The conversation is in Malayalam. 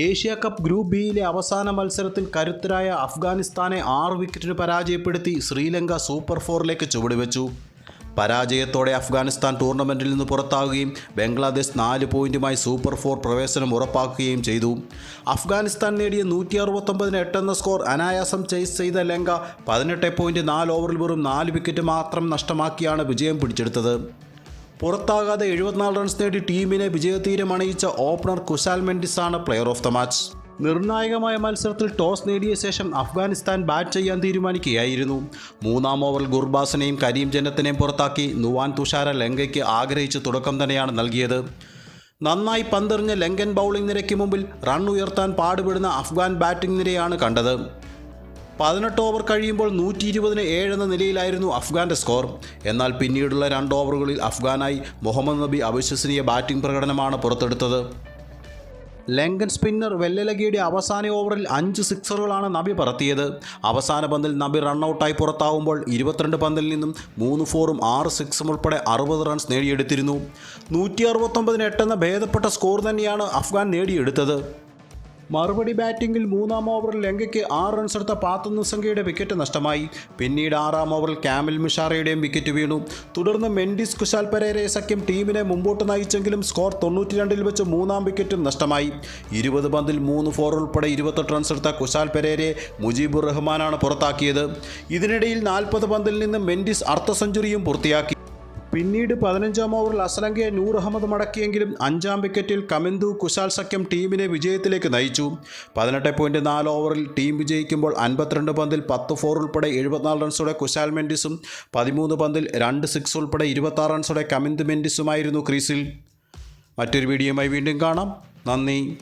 ഏഷ്യ കപ്പ് ഗ്രൂപ്പ് ബിയിലെ അവസാന മത്സരത്തിൽ കരുത്തരായ അഫ്ഗാനിസ്ഥാനെ ആറ് വിക്കറ്റിന് പരാജയപ്പെടുത്തി ശ്രീലങ്ക സൂപ്പർ ഫോറിലേക്ക് ചുവടുവെച്ചു. പരാജയത്തോടെ അഫ്ഗാനിസ്ഥാൻ ടൂർണമെന്റിൽ നിന്ന് പുറത്താകുകയും ബംഗ്ലാദേശ് നാല് പോയിന്റുമായി സൂപ്പർ ഫോർ പ്രവേശനം ഉറപ്പാക്കുകയും ചെയ്തു. അഫ്ഗാനിസ്ഥാൻ നേടിയ നൂറ്റി അറുപത്തൊമ്പതിന് എട്ടെന്ന സ്കോർ അനായാസം ചേസ് ചെയ്ത ലങ്ക പതിനെട്ട് പോയിന്റ് നാല് ഓവറിൽ വെറും നാല് വിക്കറ്റ് മാത്രം നഷ്ടമാക്കിയാണ് വിജയം പിടിച്ചെടുത്തത്. പുറത്താകാതെ എഴുപത്തിനാല് റൺസ് നേടി ടീമിനെ വിജയതീരം അണിയിച്ച ഓപ്പണർ കുശാൽ മെൻഡിസ് ആണ് പ്ലെയർ ഓഫ് ദ മാച്ച് നിർണായകമായ മത്സരത്തിൽ ടോസ് നേടിയ ശേഷം അഫ്ഗാനിസ്ഥാൻ ബാറ്റ് ചെയ്യാൻ തീരുമാനിക്കുകയായിരുന്നു. മൂന്നാം ഓവറിൽ ഗുർബാസിനെയും കരീം ജന്നത്തിനെയും പുറത്താക്കി നുവാൻ തുഷാര ലങ്കയ്ക്ക് ആഗ്രഹിച്ച തുടക്കം തന്നെയാണ് നൽകിയത്. നന്നായി പന്തെറിഞ്ഞ ലങ്കൻ ബൗളിംഗ് നിരയ്ക്ക് മുമ്പിൽ റൺ ഉയർത്താൻ പാടുപെടുന്ന അഫ്ഗാൻ ബാറ്റിംഗ് നിരയാണ് കണ്ടത്. പതിനെട്ട് ഓവർ കഴിയുമ്പോൾ നൂറ്റി ഇരുപതിന് ഏഴ് എന്ന നിലയിലായിരുന്നു അഫ്ഗാന്റെ സ്കോർ. എന്നാൽ പിന്നീടുള്ള രണ്ട് ഓവറുകളിൽ അഫ്ഗാനായി മുഹമ്മദ് നബി അവിശ്വസനീയ ബാറ്റിംഗ് പ്രകടനമാണ് പുറത്തെടുത്തത്. ലങ്കൻ സ്പിന്നർ വെല്ലലഗിയുടെ അവസാന ഓവറിൽ അഞ്ച് സിക്സറുകളാണ് നബി പറത്തിയത്. അവസാന പന്തിൽ നബി റണ്ണൌട്ടായി പുറത്താവുമ്പോൾ ഇരുപത്തിരണ്ട് പന്തിൽ നിന്നും മൂന്ന് ഫോറും ആറ് സിക്സും ഉൾപ്പെടെ അറുപത് റൺസ് നേടിയെടുത്തിരുന്നു. നൂറ്റി അറുപത്തൊമ്പതിന് എട്ടെന്ന ഭേദപ്പെട്ട സ്കോർ തന്നെയാണ് അഫ്ഗാൻ നേടിയെടുത്തത്. മറുപടി ബാറ്റിംഗിൽ മൂന്നാം ഓവറിൽ ലങ്കയ്ക്ക് ആറ് റൺസ് എടുത്ത പാത്തുന്ന നിസംഗയുടെ വിക്കറ്റ് നഷ്ടമായി. പിന്നീട് ആറാം ഓവറിൽ ക്യാമിൽ മിഷാറയുടെയും വിക്കറ്റ് വീണു. തുടർന്ന് മെൻഡിസ് കുശാൽ പെരേരെ സഖ്യം ടീമിനെ മുമ്പോട്ട് നയിച്ചെങ്കിലും സ്കോർ തൊണ്ണൂറ്റി രണ്ടിൽ വെച്ച് മൂന്നാം വിക്കറ്റും നഷ്ടമായി. ഇരുപത് പന്തിൽ മൂന്ന് ഫോർ ഉൾപ്പെടെ ഇരുപത്തെട്ട് റൺസ് എടുത്ത കുശാൽ പെരേരെ മുജീബുർ റഹ്മാനാണ് പുറത്താക്കിയത്. ഇതിനിടയിൽ നാൽപ്പത് പന്തിൽ നിന്ന് മെൻഡിസ് അർദ്ധ സെഞ്ചുറിയും പൂർത്തിയാക്കി. പിന്നീട് പതിനഞ്ചാം ഓവറിൽ അസലങ്കയെ നൂർ അഹമ്മദ് മടക്കിയെങ്കിലും അഞ്ചാം വിക്കറ്റിൽ കമിന്ദു കുശാൽ സഖ്യം ടീമിനെ വിജയത്തിലേക്ക് നയിച്ചു. പതിനെട്ട് പോയിന്റ് നാല് ഓവറിൽ ടീം വിജയിക്കുമ്പോൾ അൻപത്തിരണ്ട് പന്തിൽ പത്ത് ഫോർ ഉൾപ്പെടെ എഴുപത്തിനാല് റൺസോടെ കുശാൽ മെൻഡിസും പതിമൂന്ന് പന്തിൽ രണ്ട് സിക്സ് ഉൾപ്പെടെ ഇരുപത്താറ് റൺസോടെ കമിന്ദു മെൻഡിസുമായിരുന്നു ക്രീസിൽ. മറ്റൊരു വീഡിയോയുമായി വീണ്ടും കാണാം. നന്ദി.